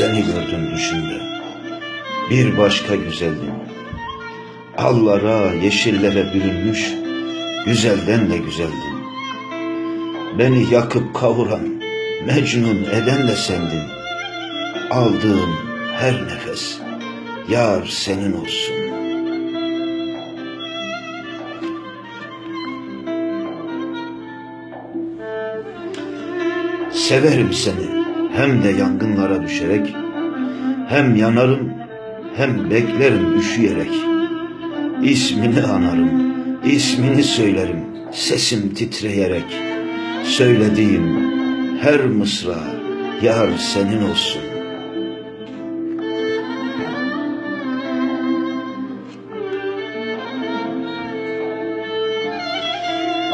seni gördüm düşümde. Bir başka güzeldin. Allara, yeşillere bürünmüş, güzelden de güzeldin. Beni yakıp kavuran, mecnun eden de sendin. Aldığım her nefes, yar senin olsun. Severim seni hem de yangınlara düşerek, hem yanarım hem beklerim üşüyerek. İsmini anarım, ismini söylerim sesim titreyerek. Söylediğim her mısra yar senin olsun.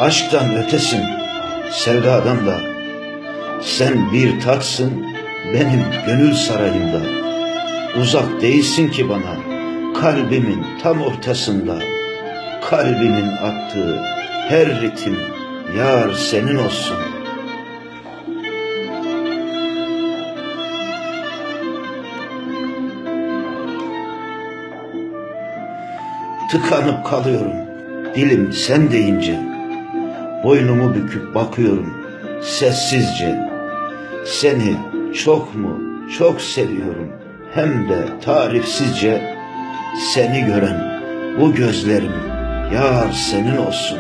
Aşktan ötesin, sevdadan da. Sen bir taçsın benim gönül sarayımda. Uzak değilsin ki bana, kalbimin tam ortasında. Kalbimin attığı her ritim yar senin olsun. Tıkanıp kalıyorum, dilim sen deyince. Boynumu büküp bakıyorum sessizce. Seni çok mu çok seviyorum hem de tarifsizce. Seni gören bu gözlerim yar senin olsun.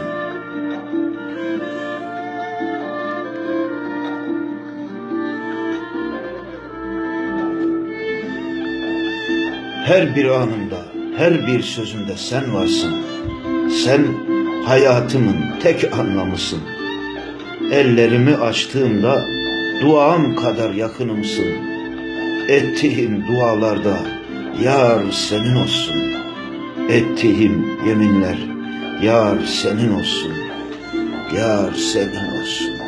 Her bir anımda, her bir sözümde sen varsın. Sen hayatımın tek anlamısın. Ellerimi açtığımda duam kadar yakınımsın. Ettiğim dualarda yar senin olsun. Ettiğim yeminler yar senin olsun. Yar senin olsun.